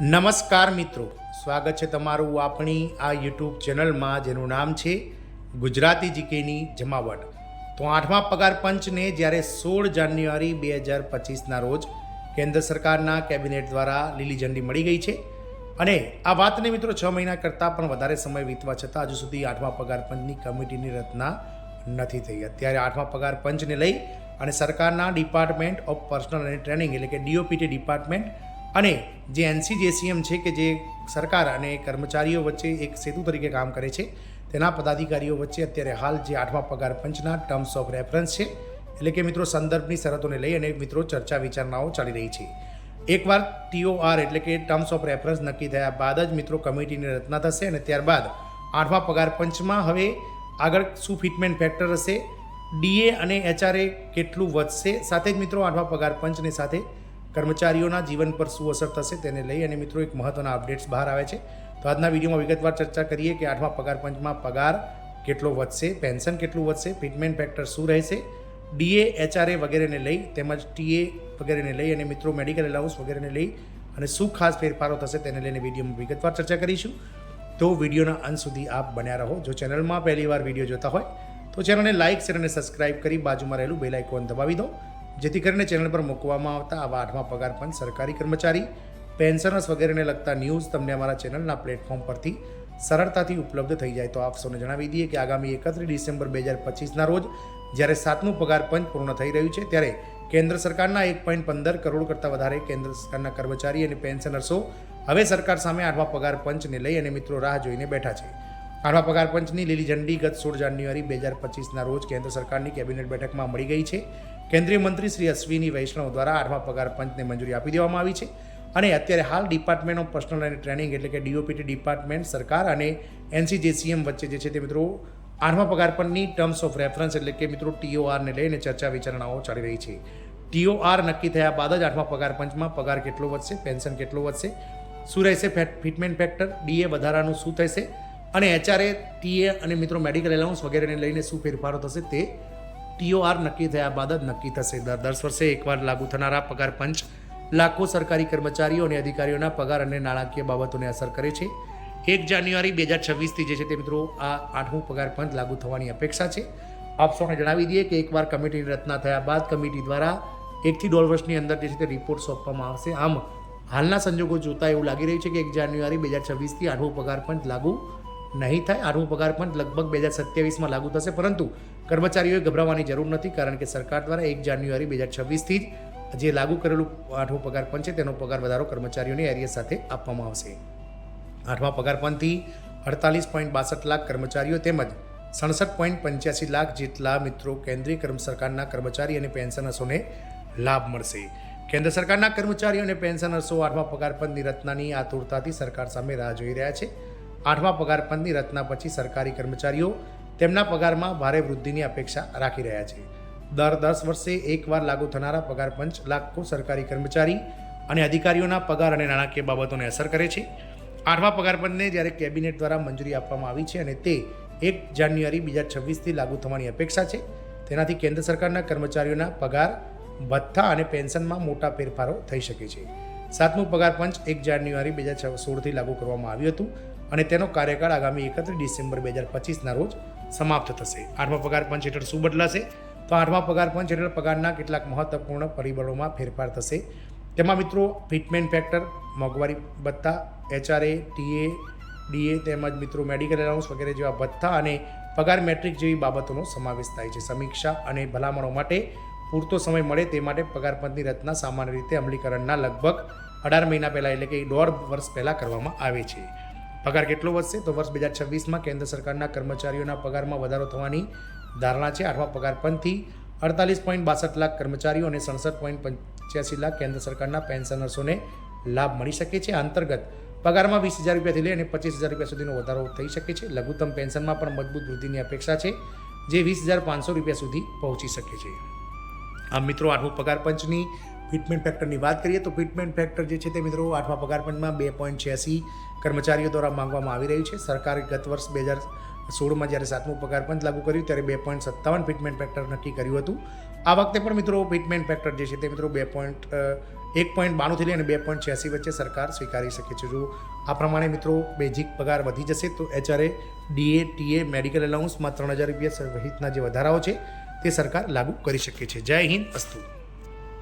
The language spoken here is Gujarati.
નમસ્કાર મિત્રો. સ્વાગત છે તમારું આપણી આ યુટ્યુબ ચેનલમાં, જેનું નામ છે ગુજરાતી જીકેની જમાવટ. તો આઠમા પગાર પંચને જ્યારે સોળ જાન્યુઆરી બે હજાર પચીસના રોજ કેન્દ્ર સરકારના કેબિનેટ દ્વારા લીલી ઝંડી મળી ગઈ છે. અને આ વાતને મિત્રો છ મહિના કરતાં પણ વધારે સમય વીતવા છતાં હજુ સુધી આઠમા પગાર પંચની કમિટીની રચના નથી થઈ. અત્યારે આઠમા પગાર પંચને લઈ અને સરકારના ડિપાર્ટમેન્ટ ઓફ પર્સનલ અને ટ્રેનિંગ એટલે કે ડીઓપીટી ડિપાર્ટમેન્ટ અને જે એનસીજેસીએમ છે કે જે સરકાર અને કર્મચારીઓ વચ્ચે એક સેતુ તરીકે કામ કરે છે, તેના પદાધિકારીઓ વચ્ચે અત્યારે હાલ જે આઠમા પગાર પંચના ટર્મ્સ ઓફ રેફરન્સ છે, એટલે કે મિત્રો સંદર્ભની શરતોને લઈ અને મિત્રો ચર્ચા વિચારણાઓ ચાલી રહી છે. એકવાર ટીઓઆર એટલે કે ટર્મ્સ ઓફ રેફરન્સ નક્કી થયા બાદ જ મિત્રો કમિટીની રચના થશે અને ત્યારબાદ આઠમા પગાર પંચમાં હવે આગળ શું ફિટમેન્ટ ફેક્ટર હશે ડીએ અને એચઆરએ કેટલું વધશે, સાથે જ મિત્રો આઠમા પગાર પંચની સાથે કર્મચારીઓના જીવન પર શું અસર થશે તેને લઈ અને મિત્રો એક મહત્ત્વના અપડેટ્સ બહાર આવે છે. તો આજના વિડીયોમાં વિગતવાર ચર્ચા કરીએ કે આઠમા પગાર પંચમાં પગાર કેટલો વધશે, પેન્શન કેટલું વધશે, ફિટમેન્ટ ફેક્ટર શું રહેશે, ડીએ, એચઆરએ વગેરેને લઈ તેમજ ટીએ વગેરેને લઈ અને મિત્રો મેડિકલ એલાઉન્સ વગેરેને લઈ અને શું ખાસ ફેરફારો થશે તેને લઈને વિડીયોમાં વિગતવાર ચર્ચા કરીશું. તો વિડીયોના અંત સુધી આપ બન્યા રહો. જો ચેનલમાં પહેલી વાર વીડિયો જોતા હોય તો ચેનલને લાઇક, શેર અને સબસ્ક્રાઇબ કરી બાજુમાં રહેલું બેલ આઇકોન દબાવી દો. જેથી કરીને ચેનલ પર મૂકવામાં આવતા આવા આઠમા પગાર પણ સરકારી કર્મચારી, પેન્શનર્સ વગેરેને લગતા ન્યૂઝ તમને અમારા ચેનલના પ્લેટફોર્મ પરથી સરળતાથી ઉપલબ્ધ થઈ જાય તો આપ સૌને જણાવી દઈએ કે આગામી એકત્રીસ ડિસેમ્બર બે હજાર પચીસના રોજ જ્યારે સાતમું પગાર પંચ પૂર્ણ થઈ રહ્યું છે ત્યારે કેન્દ્ર સરકારના એક પોઈન્ટ પંદર કરોડ કરતાં વધારે કેન્દ્ર સરકારના કર્મચારી અને પેન્શનર્સો હવે સરકાર સામે આઠમા પગાર પંચને લઈ અને મિત્રો રાહ જોઈને બેઠા છે. આઠમા પગાર પંચની લીલી ઝંડી ગત સોળ જાન્યુઆરી બે હજાર પચીસના રોજ કેન્દ્ર સરકારની કેબિનેટ બેઠકમાં મળી ગઈ છે. કેન્દ્રીય મંત્રી શ્રી અશ્વિની વૈષ્ણવ દ્વારા આઠમા પગાર પંચને મંજૂરી આપી દેવામાં આવી છે. અને અત્યારે હાલ ડિપાર્ટમેન્ટ ઓફ પર્સનલ અને ટ્રેનિંગ એટલે કે ડીઓપીટી ડિપાર્ટમેન્ટ સરકાર અને એનસીજેસીએમ વચ્ચે જે છે તે મિત્રો આઠમા પગાર પંચની ટર્મ્સ ઓફ રેફરન્સ એટલે કે મિત્રો ટીઓઆરને લઈને ચર્ચા વિચારણાઓ ચાલી રહી છે. ટીઓઆર નક્કી થયા બાદ જ આઠમા પગાર પંચમાં પગાર કેટલો વધશે, પેન્શન કેટલું વધશે, શું રહેશે ફિટમેન્ટ ફેક્ટર, ડીએ વધારાનું શું થશે, અને એચઆરએ, ટીએ અને મિત્રો મેડિકલ એલાઉન્સ વગેરેને લઈને શું ફેરફારો થશે તે ટીઓઆર નક્કી થયા બાદ જ નક્કી થશે. દર દસ વર્ષે એકવાર લાગુ થનારા પગાર પંચ લાખો સરકારી કર્મચારીઓ અને અધિકારીઓના પગાર અને નાણાકીય બાબતોને અસર કરે છે. એક જાન્યુઆરી બે હજાર છવ્વીસથી જે છે તે મિત્રો આ આઠમું પગાર પંચ લાગુ થવાની અપેક્ષા છે. આપ સૌને જણાવી દઈએ કે એકવાર કમિટીની રચના થયા બાદ કમિટી દ્વારા એકથી દોઢ વર્ષની અંદર જે છે તે રિપોર્ટ સોંપવામાં આવશે. આમ હાલના સંજોગો જોતા એવું લાગી રહ્યું છે કે એક જાન્યુઆરી બે હજાર છવ્વીસથી આઠમું પગાર પંચ લાગુ નહીં થાય આઠમું પગાર પણ લગભગ બે હજાર સત્યાવીસમાં લાગુ થશે. પરંતુ કર્મચારીઓએ ગભરાવાની જરૂર નથી, કારણ કે સરકાર દ્વારા એક જાન્યુઆરી બે હજાર છવ્વીસથી જ જે લાગુ કરેલું આઠમું પગાર પંચ છે, તેનો પગાર વધારો કર્મચારીઓને એરિયા સાથે આપવામાં આવશે. આઠમા પગાર પંચથી અડતાલીસ પોઈન્ટ બાસઠ લાખ કર્મચારીઓ તેમજ સડસઠ પોઈન્ટ પંચ્યાસી લાખ જેટલા મિત્રો કેન્દ્રીય કર્મ સરકારના કર્મચારી અને પેન્શનર્સોને લાભ મળશે. કેન્દ્ર સરકારના કર્મચારીઓ અને પેન્શનર્સો આઠમા પગાર પંચની રચનાની આતુરતાથી સરકાર સામે રાહ જોઈ રહ્યા છે. આઠમા પગાર પંચની રચના પછી સરકારી કર્મચારીઓ તેમના પગારમાં ભારે વૃદ્ધિની અપેક્ષા રાખી રહ્યા છે. દર દસ વર્ષે એકવાર લાગુ થનારા પગાર પંચ લાખો સરકારી કર્મચારી અને અધિકારીઓના પગાર અને નાણાકીય બાબતોને અસર કરે છે. આઠમા પગાર પંચને જ્યારે કેબિનેટ દ્વારા મંજૂરી આપવામાં આવી છે અને તે એક જાન્યુઆરી બે હજાર છવ્વીસથી લાગુ થવાની અપેક્ષા છે, તેનાથી કેન્દ્ર સરકારના કર્મચારીઓના પગાર, ભથ્થા અને પેન્શનમાં મોટા ફેરફારો થઈ શકે છે. સાતમું પગાર પંચ એક જાન્યુઆરી બે હજાર સોળથી લાગુ કરવામાં આવ્યું હતું. અને તેનો કાર્યકાળ આગામી એકત્રીસ ડિસેમ્બર બે હજાર પચીસના રોજ સમાપ્ત થશે. આઠમા પગાર પંચ હેઠળ શું બદલાશે? તો આઠમા પગાર પંચ હેઠળ પગારના કેટલાક મહત્વપૂર્ણ પરિબળોમાં ફેરફાર થશે. તેમાં મિત્રો ફિટમેન્ટ ફેક્ટર, મોંઘવારી ભથ્થા, એચઆરએ, ટીએ, ડીએ તેમજ મિત્રો મેડિકલ એલાઉન્સ વગેરે જેવા ભથ્થા અને પગાર મેટ્રિક જેવી બાબતોનો સમાવેશ થાય છે. સમીક્ષા અને ભલામણો માટે પૂરતો સમય મળે તે માટે પગાર પંચની રચના સામાન્ય રીતે અમલીકરણના લગભગ અઢાર મહિના પહેલાં એટલે કે દોઢ વર્ષ પહેલાં કરવામાં આવે છે. પગાર કેટલો વધશે તો વર્ષ બે હજાર છવ્વીસમાં કેન્દ્ર સરકારના કર્મચારીઓના પગારમાં વધારો થવાની ધારણા છે. આઠમા પગાર પંચથી અડતાલીસ પોઈન્ટ બાસઠ લાખ કર્મચારીઓ અને સડસઠ પોઈન્ટ પંચ્યાસી લાખ કેન્દ્ર સરકારના પેન્શનર્સોને લાભ મળી શકે છે. અંતર્ગત પગારમાં વીસ હજાર રૂપિયાથી લઈ અને પચીસ હજાર રૂપિયા સુધીનો વધારો થઈ શકે છે. લઘુત્તમ પેન્શનમાં પણ મજબૂત વૃદ્ધિની અપેક્ષા છે, જે વીસ હજાર પાંચસો રૂપિયા સુધી પહોંચી શકે છે. આમ મિત્રો, આઠમું પગાર પંચની ફિટમેન્ટ ફેક્ટરની વાત કરીએ તો ફિટમેન્ટ ફેક્ટર જે છે તે મિત્રો આઠમા પગારપંચમાં બે પોઈન્ટ છ્યાસી કર્મચારીઓ દ્વારા માંગવામાં આવી રહ્યું છે. સરકારે ગત વર્ષ બે હજાર સોળમાં જ્યારે સાતમું પગાર પંચ લાગુ કર્યું ત્યારે બે પોઈન્ટ સત્તાવન ફિટમેન્ટ ફેક્ટર નક્કી કર્યું હતું. આ વખતે પણ મિત્રો ફિટમેન્ટ ફેક્ટર જે છે તે મિત્રો બે પોઈન્ટ એક પોઈન્ટ બાણુંથી લઈને બે પોઈન્ટ છ્યાસી વચ્ચે સરકાર સ્વીકારી શકે છે. જો આ પ્રમાણે મિત્રો બેઝિક પગાર વધી જશે તો એચઆરએ, ડીએ, ટીએ, મેડિકલ એલાઉન્સમાં ત્રણ હજાર રૂપિયા સહિતના જે વધારાઓ છે તે સરકાર લાગુ કરી શકે છે. જય હિન્દ, અસ્તુ.